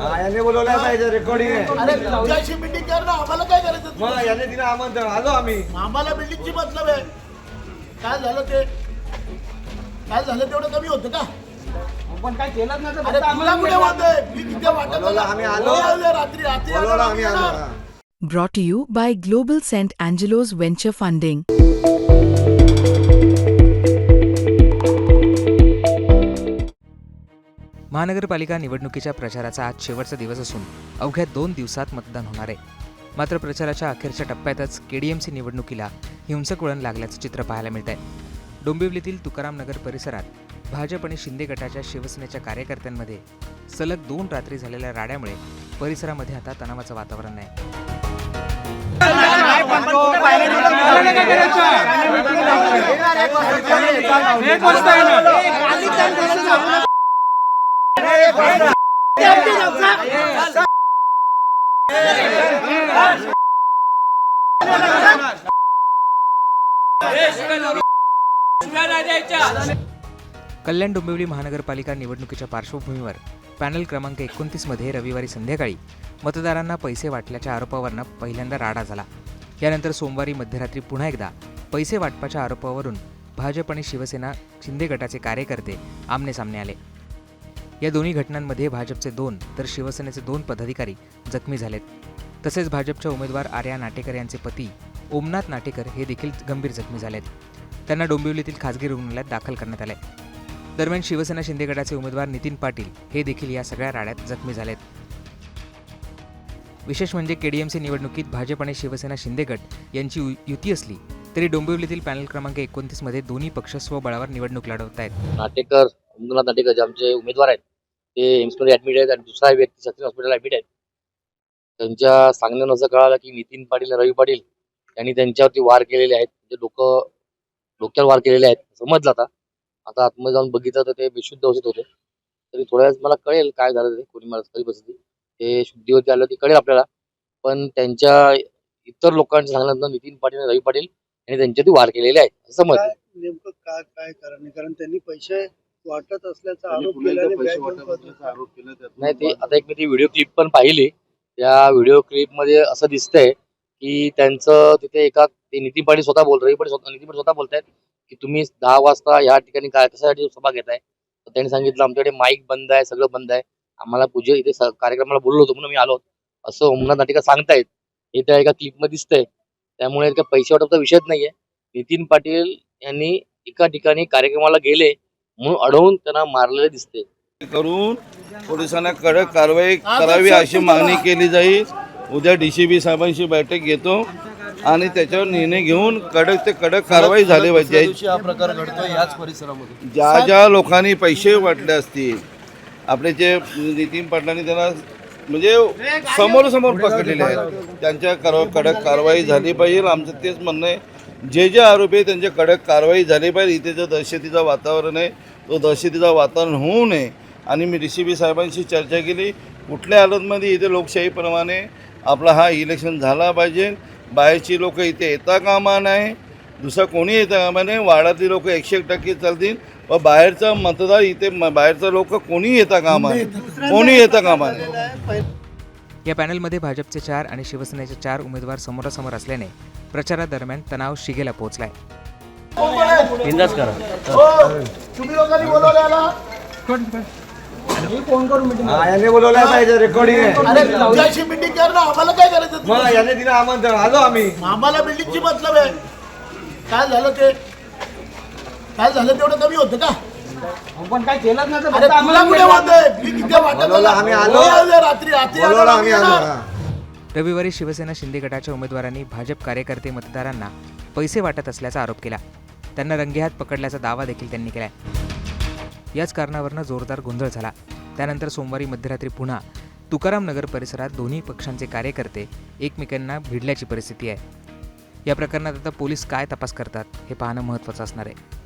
हा, याने बोलवलं पाहिजे रेकॉर्डिंग आहे अरे तुझ्याशी मीटिंग कर ना आम्हाला काय करायचं मग याने दिलं आमंत्रण. आलो आम्ही. आम्हाला बिल्डिंगची मतलब आहे. काय झालं ते? काय झालं तेवढं कमी होतं का? पण काय केलंच नाही तर अरे तुला कुठे वाटतंय? मी तिथे वाटत बोलवलं, आम्ही आलो. रात्री रात्री आलो बोलवलं आम्ही आम्ही आलो. येणार. Brought to you by Global St. Angelo's Venture Funding. महानगरपालिका निवडणुकीच्या प्रचाराचा आज शेवटचा दिवस असून अवघ्या दोन दिवसात मतदान होणार आहे. मात्र प्रचाराच्या अखेरच्या टप्प्यातच केडीएमसी निवडणुकीला हिंसक वळण लागल्याचं चित्र पाहायला मिळत आहे डोंबिवलीतील तुकाराम नगर परिसरात भाजप आणि शिंदे गटाच्या शिवसेनेच्या कार्यकर्त्यांमध्ये सलग दोन रात्री झालेल्या राड्यामुळे परिसरामध्ये आता तणावाचं वातावरण आहे. कल्याण डोंबिवली महानगरपालिका निवडणुकीच्या पार्श्वभूमीवर पॅनल क्रमांक एकोणतीसमध्ये रविवारी संध्याकाळी मतदारांना पैसे वाटल्याच्या आरोपावरनं पहिल्यांदा राडा झाला. यानंतर सोमवारी मध्यरात्री पुन्हा एकदा पैसे वाटपाच्या आरोपावरून भाजप आणि शिवसेना शिंदे गटाचे कार्यकर्ते आमने सामने आले. या दोन्ही घटनांमध्ये भाजपचे दोन तर शिवसेनेचे दोन पदाधिकारी जखमी झालेत. तसेच भाजपच्या उमेदवार आर्या नाटेकर यांचे पती ओमनाथ नाटेकर हे देखील गंभीर जखमी झालेत. त्यांना डोंबिवलीतील खासगी रुग्णालयात दाखल करण्यात आले. दरम्यान शिवसेना शिंदे गटाचे उमेदवार नितीन पाटील हे देखील या सगळ्या राड्यात जखमी झालेत. विशेष म्हणजे केडीएमसी निवडणुकीत भाजप आणि शिवसेना शिंदे गट यांची युती असली तरी डोंबिवलीतील पॅनल क्रमांक एकोणतीसमध्ये दोन्ही पक्ष स्वबळावर निवडणूक लढवत आहेत नाटेकर नाटेकर जे आमचे उमेदवार आहेत ते एम्समध्ये ऍडमिट आहेत आणि दुसरा व्यक्ती सचिन हॉस्पिटलला ऍडमिट आहेत. त्यांच्या सांगण्यानं असं कळालं की नितीन पाटील रवी पाटील यांनी त्यांच्यावरती वार केलेले आहेत. म्हणजे डोकं डोक्यावर वार केलेले आहेत. समजलं आता. आता आतमध्ये जाऊन बघितलं तर ते बेशुद्ध अवस्थेत होते. तरी थोड्या वेळात मला कळेल काय झालं ते कोणी मला कधी बसली. ते शुद्धीवरती आलं ते कळेल आपल्याला. पण त्यांच्या इतर लोकांच्या सांगण्यात नितीन पाटील आणि रवी पाटील यांनी त्यांच्यावरती वार केलेले आहेत. समजलं. नेमकं काय काय कारण आहे? कारण त्यांनी पैसे वाटत असल्याचा आरोप केल्याने बँक नाही ते आता एक मी ती व्हिडिओ क्लिप पण पाहिली. त्या व्हिडिओ क्लिपमध्ये असं दिसतंय की त्यांचं तिथे एका ते नितीन पाटील स्वतः बोल रवी पाटील स्वतः नितीन पाटील स्वतः बोलतायत की तुम्ही दहा वाजता या ठिकाणी काय कशासाठी सभा घेताय? तर त्यांनी सांगितलं आमच्याकडे माईक बंद आहे सगळं बंद आहे. आम्हाला पूजे इथे स- कार्यक्रमाला बोललो होतो म्हणून मी आलो. असं ओमनाथ नाटिका सांगतायत. हे त्या एका क्लिपमध्ये दिसतंय. त्यामुळे पैसे वाटपचा विषयच नाहीये. नितीन पाटील यांनी एका ठिकाणी कार्यक्रमाला गेले. म्हणून अडवून त्यांना मारलेले दिसते. करून पोलिसांना कडक कारवाई करावी अशी मागणी केली जाईल. उद्या डीसीबी साहेबांशी बैठक घेतो आणि त्याच्यावर निर्णय घेऊन कडक ते कडक कारवाई झाली पाहिजे. दिवशी हा प्रकार घडतो याच परिसरामध्ये. ज्या ज्या लोकांनी पैसे वाटले असतील आपले जे नितीन पाटलांनी त्यांना म्हणजे समोर समोर पकडलेले आहेत त्यांच्या कडक कारवाई झाली पाहिजे. आमचं तेच म्हणणं आहे. जे जे आरोपी आहे त्यांच्या कडक कारवाई झाली पाहिजे. इथे जो दहशतीचं वातावरण आहे तो दहशतीचं वातावरण होऊ नये. आणि मी डी सी बी साहेबांशी चर्चा केली. कुठल्या हालतमध्ये इथे लोकशाहीप्रमाणे आपला हा इलेक्शन झाला पाहिजे? बाहेरची लोक इथे येता कामा नाही दुसरा कोणी येता कामा नाही वाड्यातली लोक एकशे एक टक्के चालतील. व बाहेरचा मतदार इथे म- बाहेरचा लोक कोणी येता कामा नाही कोणी येता कामा नाही या पॅनलमध्ये भाजपचे चार आणि शिवसेनेचे चार उमेदवार समोरासमोर असल्याने प्रचारादरम्यान तणाव शिगेला पोहोचलाय. हो, हा, पाहिजे रेकॉर्डिंग अरे मीटिंग कर ना आम्हाला काय करायचं? मग याने दिलं आमंत्रण आलो आम्ही. आम्हाला बिल्डिंगची मतलब आहे. काय झालं ते? काय झालं तेवढं कमी होतं का? पण काय तर अरे तुला कुठे वाटतंय? मी तिथे वाटत बोलवलं, आम्ही आलो. रात्री रात्री बोलवलं आम्ही आलो. हा. रविवारी शिवसेना शिंदे गटाच्या उमेदवारांनी भाजप कार्यकर्ते मतदारांना पैसे वाटत असल्याचा आरोप केला. त्यांना रंगेहात पकडल्याचा दावा देखील त्यांनी केला याच कारणावरनं जोरदार गोंधळ झाला. त्यानंतर सोमवारी मध्यरात्री पुन्हा तुकाराम नगर परिसरात दोन्ही पक्षांचे कार्यकर्ते एकमेकांना भिडल्याची परिस्थिती आहे. या प्रकरणात आता पोलीस काय तपास करतात हे पाहणं महत्त्वाचं असणार आहे.